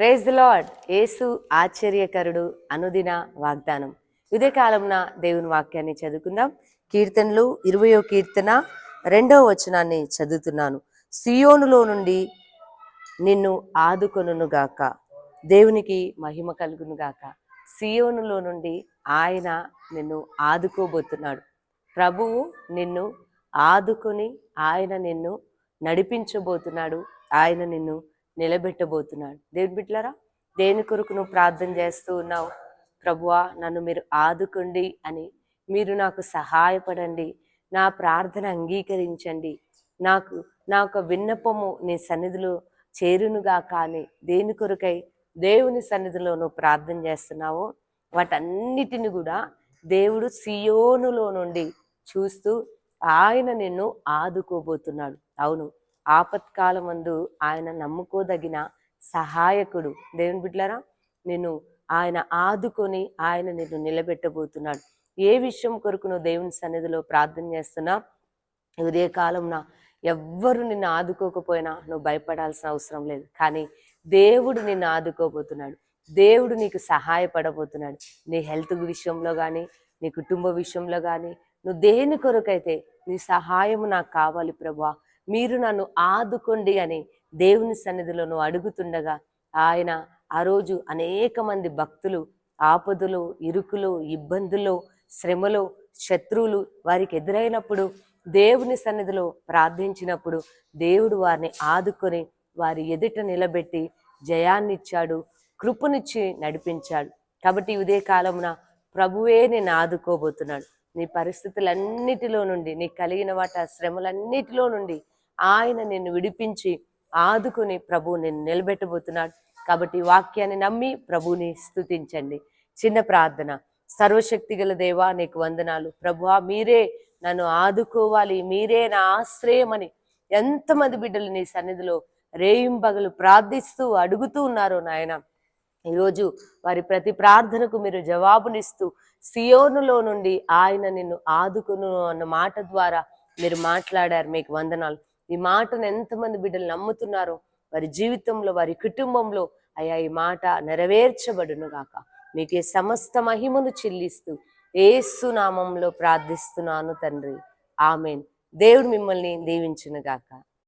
Praise the lord. యేసు ఆశ్చర్యకరుడు అనుదిన వాగ్దానం. ఇదే కాలంన దేవుని వాక్యాన్ని చదువుకుందాం. కీర్తనలు ఇరవయో కీర్తన రెండవ వచనాన్ని చదువుతున్నాను. సియోనులో నుండి నిన్ను ఆదుకొనుగాక దేవునికి మహిమ కలుగును గాక. సియోనులో నుండి ఆయన నిన్ను ఆదుకోబోతున్నాడు. ప్రభువు నిన్ను ఆదుకొని ఆయన నిన్ను నడిపించబోతున్నాడు. ఆయన నిన్ను నిలబెట్టబోతున్నాడు. దేవుని బిడ్డలారా దేని కొరకు నువ్వు ప్రార్థన చేస్తూ ఉన్నావు? ప్రభువా నన్ను మీరు ఆదుకోండి అని. మీరు నాకు సహాయపడండి. నా ప్రార్థన అంగీకరించండి. నాకు నా యొక్క విన్నపము నీ సన్నిధిలో చేరునుగా కానీ దేని కొరకై దేవుని సన్నిధిలో నువ్వు ప్రార్థన చేస్తున్నావో వాటన్నిటిని కూడా దేవుడు సియోనులో నుండి చూస్తూ ఆయన నిన్ను ఆదుకోబోతున్నాడు. అవును ఆపత్కాలం మందు ఆయన నమ్ముకోదగిన సహాయకుడు. దేవుని బిడ్డలారా నిన్ను ఆయన ఆదుకొని ఆయన నిన్ను నిలబెట్టబోతున్నాడు. ఏ విషయం కొరకు నువ్వు దేవుని సన్నిధిలో ప్రార్థన చేస్తున్నా ఉదయ కాలంన ఎవ్వరు నిన్ను ఆదుకోకపోయినా నువ్వు భయపడాల్సిన అవసరం లేదు. కానీ దేవుడు నిన్ను ఆదుకోబోతున్నాడు. దేవుడు నీకు సహాయపడబోతున్నాడు. నీ హెల్త్ విషయంలో కానీ నీ కుటుంబ విషయంలో కానీ నువ్వు దేని కొరకైతే నీ సహాయము నాకు కావాలి ప్రభా మీరు నన్ను ఆదుకోండి అని దేవుని సన్నిధిలో నువ్వు అడుగుతుండగా ఆయన ఆ రోజు అనేక మంది భక్తులు ఆపదలో ఇరుకులు ఇబ్బందులు శ్రమలో శత్రువులు వారికి ఎదురైనప్పుడు దేవుని సన్నిధిలో ప్రార్థించినప్పుడు దేవుడు వారిని ఆదుకొని వారి ఎదుట నిలబెట్టి జయాన్నిచ్చాడు కృపనిచ్చి నడిపించాడు. కాబట్టి ఇదే కాలమున ప్రభువే నేను ఆదుకోబోతున్నాడు. నీ పరిస్థితులన్నిటిలో నుండి నీకు కలిగిన వాట శ్రమలన్నిటిలో నుండి ఆయన నిన్ను విడిపించి ఆదుకుని ప్రభువు నిన్ను నిలబెట్టబోతున్నాడు. కాబట్టి వాక్యాన్ని నమ్మి ప్రభుని స్తుతించండి చిన్న ప్రార్థన. సర్వశక్తి గల దేవా నీకు వందనాలు. ప్రభువా మీరే నన్ను ఆదుకోవాలి. మీరే నా ఆశ్రయమని ఎంతమంది బిడ్డలు నీ సన్నిధిలో రేయింబగలు ప్రార్థిస్తూ అడుగుతూ ఉన్నారో నాయన. ఈరోజు వారి ప్రతి ప్రార్థనకు మీరు జవాబునిస్తూ సియోనులో నుండి ఆయన నిన్ను ఆదుకును అన్న మాట ద్వారా మీరు మాట్లాడారు. మీకు వందనాలు. ఈ మాటను ఎంతమంది బిడ్డలు నమ్ముతున్నారో వారి జీవితంలో వారి కుటుంబంలో అయ్యా ఈ మాట నెరవేర్చబడును గాక మీకే సమస్త మహిమను చెల్లిస్తూ ఏసు నామంలో ప్రార్థిస్తున్నాను తండ్రి. ఆమెన్. దేవుడు మిమ్మల్ని దీవించును గాక